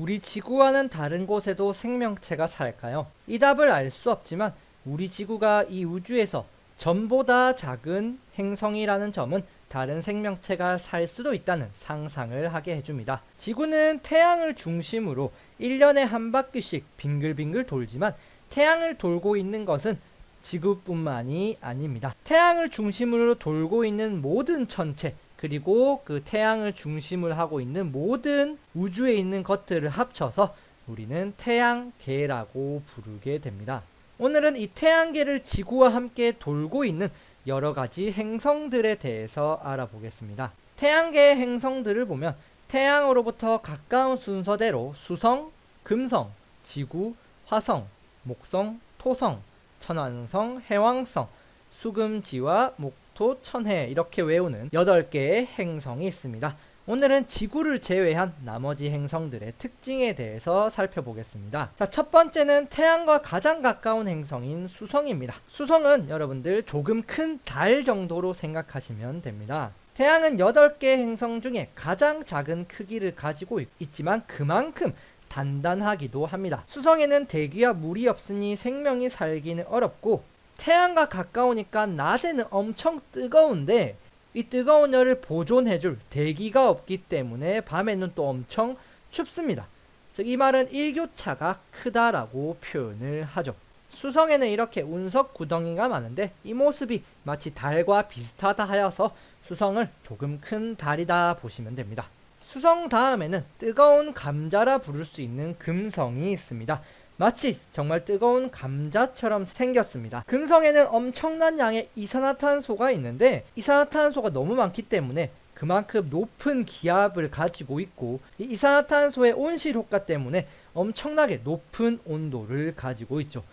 우리 지구와는 다른 곳에도 생명체가 살까요? 이 답을 알 수 없지만 우리 지구가 이 우주에서 전보다 작은 행성이라는 점은 다른 생명체가 살 수도 있다는 상상을 하게 해줍니다. 지구는 태양을 중심으로 1년에 한 바퀴씩 빙글빙글 돌지만 태양을 돌고 있는 것은 지구뿐만이 아닙니다. 태양을 중심으로 돌고 있는 모든 천체, 그리고 그 태양을 중심을 하고 있는 모든 우주에 있는 것들을 합쳐서 우리는 태양계라고 부르게 됩니다. 오늘은 이 태양계를 지구와 함께 돌고 있는 여러 가지 행성들에 대해서 알아보겠습니다. 태양계의 행성들을 보면 태양으로부터 가까운 순서대로 수성, 금성, 지구, 화성, 목성, 토성, 천왕성, 해왕성, 수금지와 목 토, 천해 이렇게 외우는 8개의 행성이 있습니다. 오늘은 지구를 제외한 나머지 행성들의 특징에 대해서 살펴보겠습니다. 자, 첫 번째는 태양과 가장 가까운 행성인 수성입니다. 수성은 여러분들 조금 큰 달 정도로 생각하시면 됩니다. 태양은 8개 행성 중에 가장 작은 크기를 가지고 있- 있지만 그만큼 단단하기도 합니다. 수성에는 대기와 물이 없으니 생명이 살기는 어렵고 태양과 가까우니까 낮에는 엄청 뜨거운데 이 뜨거운 열을 보존해줄 대기가 없기 때문에 밤에는 또 엄청 춥습니다. 즉 이 말은 일교차가 크다라고 표현을 하죠. 수성에는 이렇게 운석 구덩이가 많은데 이 모습이 마치 달과 비슷하다 하여서 수성을 조금 큰 달이다 보시면 됩니다. 수성 다음에는 뜨거운 감자라 부를 수 있는 금성이 있습니다. 마치 정말 뜨거운 감자처럼 생겼습니다. 금성에는 엄청난 양의 이산화탄소가 있는데 이산화탄소가 너무 많기 때문에 그만큼 높은 기압을 가지고 있고 이 이산화탄소의 온실 효과 때문에 엄청나게 높은 온도를 가지고 있죠.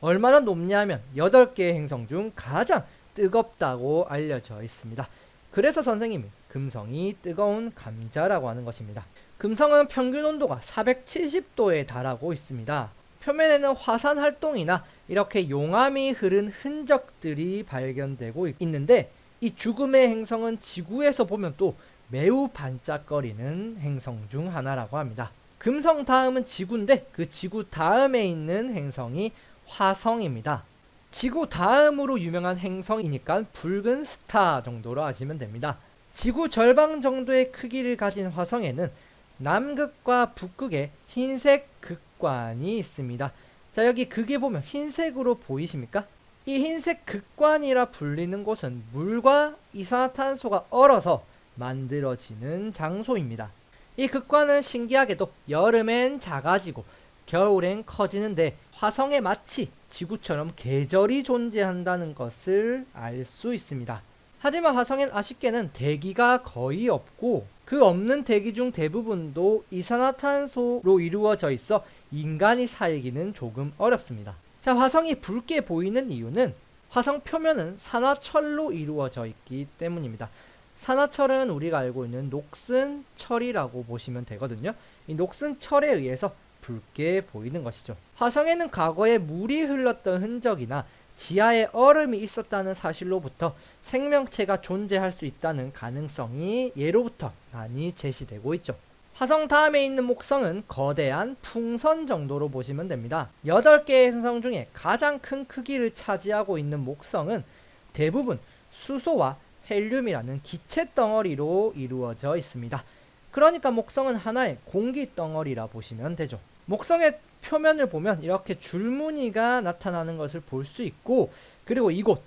얼마나 높냐면 8개의 행성 중 가장 뜨겁다고 알려져 있습니다. 그래서 선생님이 금성이 뜨거운 감자라고 하는 것입니다. 금성은 평균 온도가 470도에 달하고 있습니다. 표면에는 화산 활동이나 이렇게 용암이 흐른 흔적들이 발견되고 있- 있는데 이 죽음의 행성은 지구에서 보면 또 매우 반짝거리는 행성 중 하나라고 합니다. 금성 다음은 지구인데 그 지구 다음에 있는 행성이 화성입니다. 지구 다음으로 유명한 행성이니까 붉은 스타 정도로 아시면 됩니다. 지구 절반 정도의 크기를 가진 화성에는 남극과 북극에 흰색 극 관이 있습니다. 자, 여기 극에 보면 흰색으로 보이십니까? 이 흰색 극관이라 불리는 곳은 물과 이산화탄소가 얼어서 만들어지는 장소입니다. 이 극관은 신기하게도 여름엔 작아지고 겨울엔 커지는데 화성에 마치 지구처럼 계절이 존재한다는 것을 알 수 있습니다. 하지만 화성엔 아쉽게는 대기가 거의 없고 그 없는 대기 중 대부분도 이산화탄소로 이루어져 있어 인간이 살기는 조금 어렵습니다. 자, 화성이 붉게 보이는 이유는 화성 표면은 산화철로 이루어져 있기 때문입니다. 산화철은 우리가 알고 있는 녹슨 철이라고 보시면 되거든요. 이 녹슨 철에 의해서 붉게 보이는 것이죠. 화성에는 과거에 물이 흘렀던 흔적이나 지하에 얼음이 있었다는 사실로부터 생명체가 존재할 수 있다는 가능성이 예로부터 많이 제시되고 있죠. 화성 다음에 있는 목성은 거대한 풍선 정도로 보시면 됩니다. 8개의 행성 중에 가장 큰 크기를 차지하고 있는 목성은 대부분 수소와 헬륨이라는 기체 덩어리로 이루어져 있습니다. 그러니까 목성은 하나의 공기 덩어리라 보시면 되죠. 목성의 표면을 보면 이렇게 줄무늬가 나타나는 것을 볼 수 있고 그리고 이곳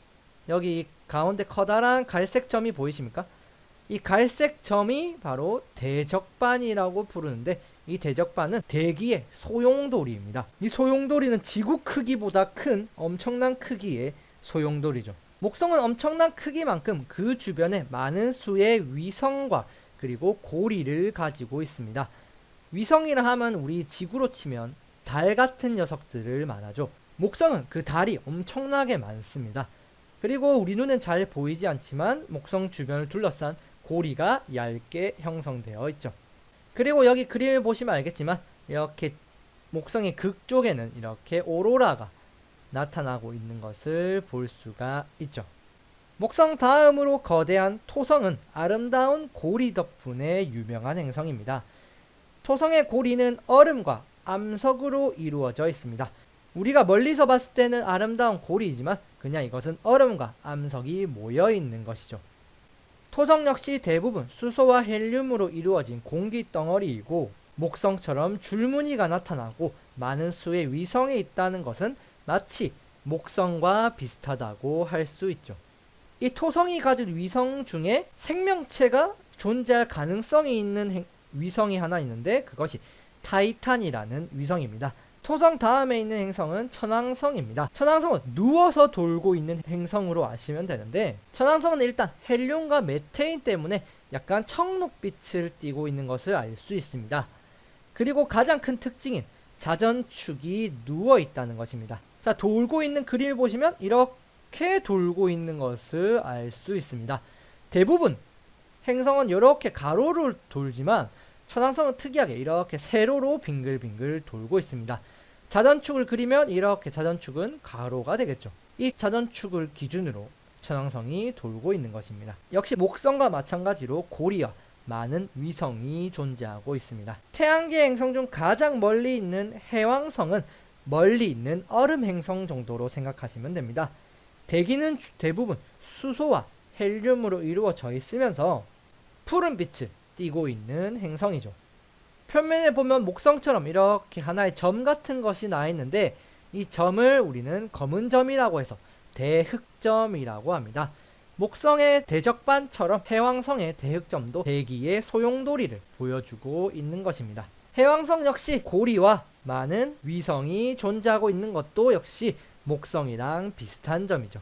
여기 가운데 커다란 갈색 점이 보이십니까? 이 갈색 점이 바로 대적반이라고 부르는데 이 대적반은 대기의 소용돌이입니다. 이 소용돌이는 지구 크기보다 큰 엄청난 크기의 소용돌이죠. 목성은 엄청난 크기만큼 그 주변에 많은 수의 위성과 그리고 고리를 가지고 있습니다. 위성이라 하면 우리 지구로 치면 달 같은 녀석들을 말하죠. 목성은 그 달이 엄청나게 많습니다. 그리고 우리 눈엔 잘 보이지 않지만 목성 주변을 둘러싼 고리가 얇게 형성되어 있죠. 그리고 여기 그림을 보시면 알겠지만 이렇게 목성의 극 쪽에는 이렇게 오로라가 나타나고 있는 것을 볼 수가 있죠. 목성 다음으로 거대한 토성은 아름다운 고리 덕분에 유명한 행성입니다. 토성의 고리는 얼음과 암석으로 이루어져 있습니다. 우리가 멀리서 봤을 때는 아름다운 고리이지만 그냥 이것은 얼음과 암석이 모여 있는 것이죠. 토성 역시 대부분 수소와 헬륨으로 이루어진 공기 덩어리이고 목성처럼 줄무늬가 나타나고 많은 수의 위성이 있다는 것은 마치 목성과 비슷하다고 할 수 있죠. 이 토성이 가진 위성 중에 생명체가 존재할 가능성이 있는 행- 위성이 하나 있는데 그것이 타이탄이라는 위성입니다. 토성 다음에 있는 행성은 천왕성입니다. 천왕성은 누워서 돌고 있는 행성으로 아시면 되는데 천왕성은 일단 헬륨과 메테인 때문에 약간 청록빛을 띠고 있는 것을 알 수 있습니다. 그리고 가장 큰 특징인 자전축이 누워 있다는 것입니다. 자, 돌고 있는 그림을 보시면 이렇게 돌고 있는 것을 알 수 있습니다. 대부분 행성은 이렇게 가로로 돌지만 천왕성은 특이하게 이렇게 세로로 빙글빙글 돌고 있습니다. 자전축을 그리면 이렇게 자전축은 가로가 되겠죠. 이 자전축을 기준으로 천왕성이 돌고 있는 것입니다. 역시 목성과 마찬가지로 고리와 많은 위성이 존재하고 있습니다. 태양계 행성 중 가장 멀리 있는 해왕성은 멀리 있는 얼음 행성 정도로 생각하시면 됩니다. 대기는 주- 대부분 수소와 헬륨으로 이루어져 있으면서 푸른 빛을 띠고 있는 행성이죠. 표면에 보면 목성처럼 이렇게 하나의 점 같은 것이 나 있는데 이 점을 우리는 검은 점이라고 해서 대흑점이라고 합니다. 목성의 대적반처럼 해왕성의 대흑점도 대기의 소용돌이를 보여주고 있는 것입니다. 해왕성 역시 고리와 많은 위성이 존재하고 있는 것도 역시 목성이랑 비슷한 점이죠.